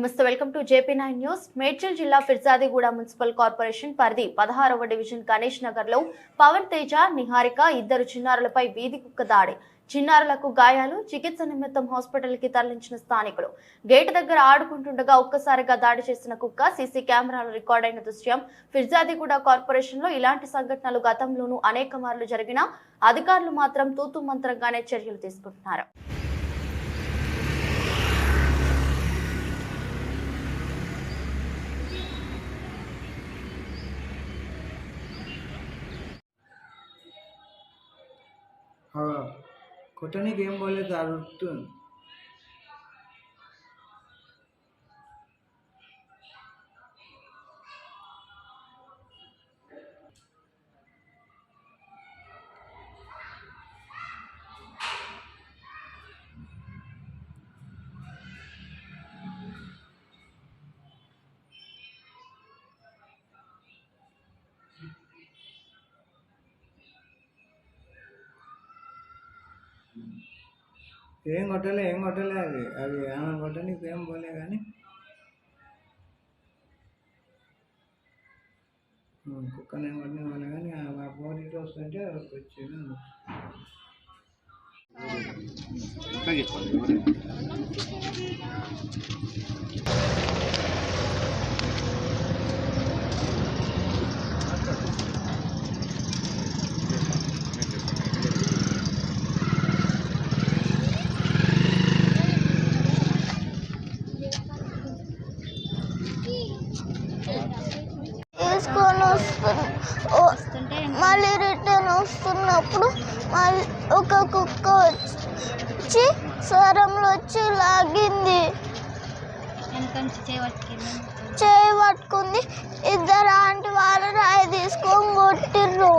Namaste welcome to JP nine news. Medchal జిల్లా Peerzadiguda municipal corporation పరిధి పదహారవ డివిజన్ గణేష్ నగర్లో పవన్ తేజ నిహారిక ఇద్దరు చిన్నారులపై వీధి కుక్క దాడి. చిన్నారులకు గాయాలు చికిత్స నిమిత్తం హాస్పిటల్కి తరలించిన స్థానికులు. గేటు దగ్గర ఆడుకుంటుండగా ఒక్కసారిగా దాడి చేసిన కుక్క సీసీ కెమెరాలో రికార్డైన దృశ్యం. ఫిర్జాదిగూడ కార్పొరేషన్లో ఇలాంటి సంఘటనలు గతంలోనూ అనేక మార్లు జరిగినా అధికారులు మాత్రం తూతు మంత్రంగానే చర్యలు తీసుకుంటున్నారు. হরর খোটনি গেম বলে তার ఏం కొట్టలే ఏం కొట్టలే అది. అది ఏమైనా కొట్టని ఏం పోలే కానీ. కుక్కని ఏం కొట్టని పోలే కానీ ఆ ఫోన్ ఇటు వస్తుంటే వచ్చింది చెప్పండి మళ్ళీ రిటర్న్ వస్తున్నప్పుడు మళ్ళీ ఒక కుక్క వచ్చి స్వరంలో వచ్చి లాగింది. చేయి పట్టుకుంది. ఇద్దరు ఆంటీ వాళ్ళు రాయి తీసుకొని కొట్టిర్రు.